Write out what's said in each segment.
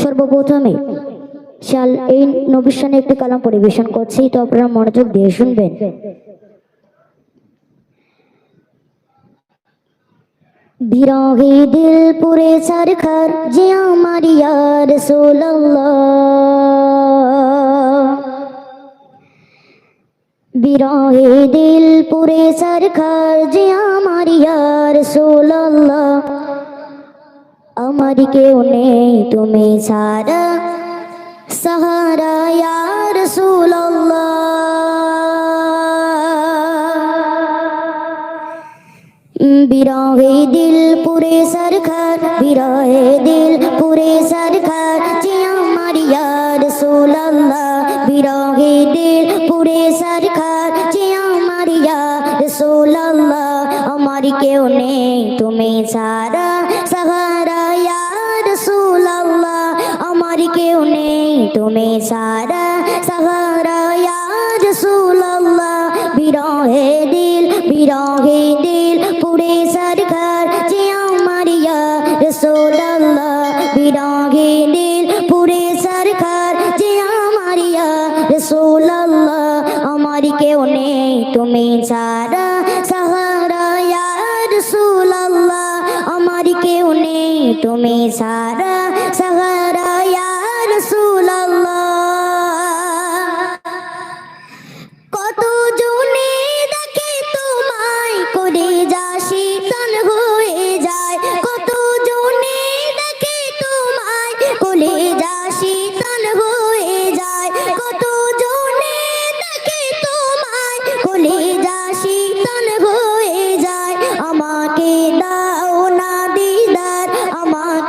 সর্বপ্রথমে শাল এই নবিশানে একটি কালাম পরিবেশন করছি, তো আপনারা মনোযোগ দিয়ে শুনবেন। বিরহে দিল পুরে সরকার যে আমার ইয়ার সোল্লাহ বিরহে দিল পুরে সরকার যে আমার ইয়ার সোল্লাহ আমার কেউ নেই তুমি সারা সাহারা ইয়ার সোল্লাহ বিরহে দিল পুরে সরকার, বিরহে দিল পুরে সরকার যে আমার ইয়ার সোল্লাহ বিরহে দিল আমার কেউ নেই তুমি সারা সাহারা ইয়ার সোল্লাহ আমার কেউ নেই তুমি সারা সাহারা ইয়ার সোল্লাহ বিরহে দিল বিরহে দিল পুরে সরকার যে আমার ইয়ার সোল্লাহ বিরহে দিল পুরে সরকার যে আমার ইয়ার সোল্লাহ আমার কেউ নেই তুমি সারা সাহারা ইয়ার সোল্লাহ আমার কেউ নেই তুমি সারা সাহারা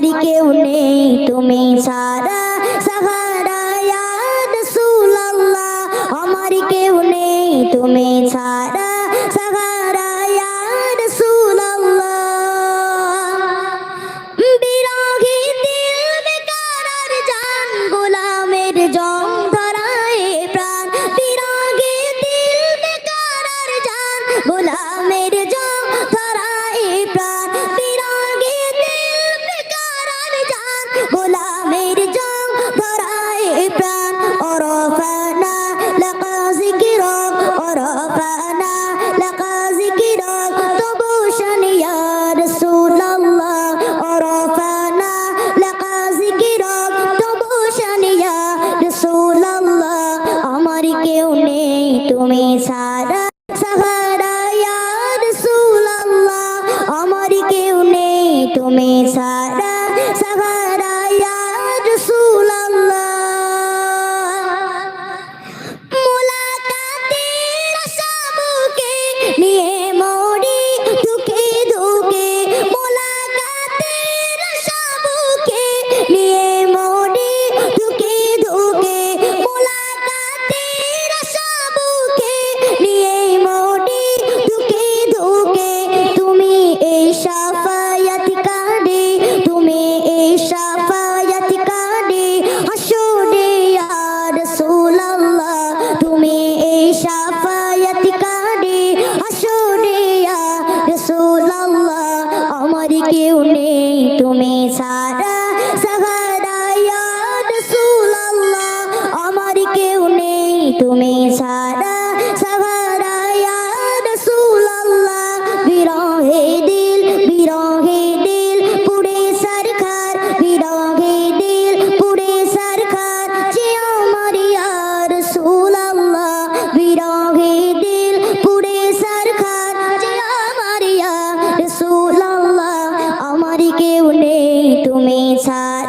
আমার কেউ নেই তুমি সারা সাহারা আমার কেউ নেই তুমি সারা কেউ নেই তুমি সারা সাহারা ইয়া রাসূলুল্লাহ। আমার কেউ নেই তুমি সারা নেই তুমি সারা সাহারা ইয়া রাসূলুল্লাহ আমার কেউ নেই। তুমি তুমি ছাড়া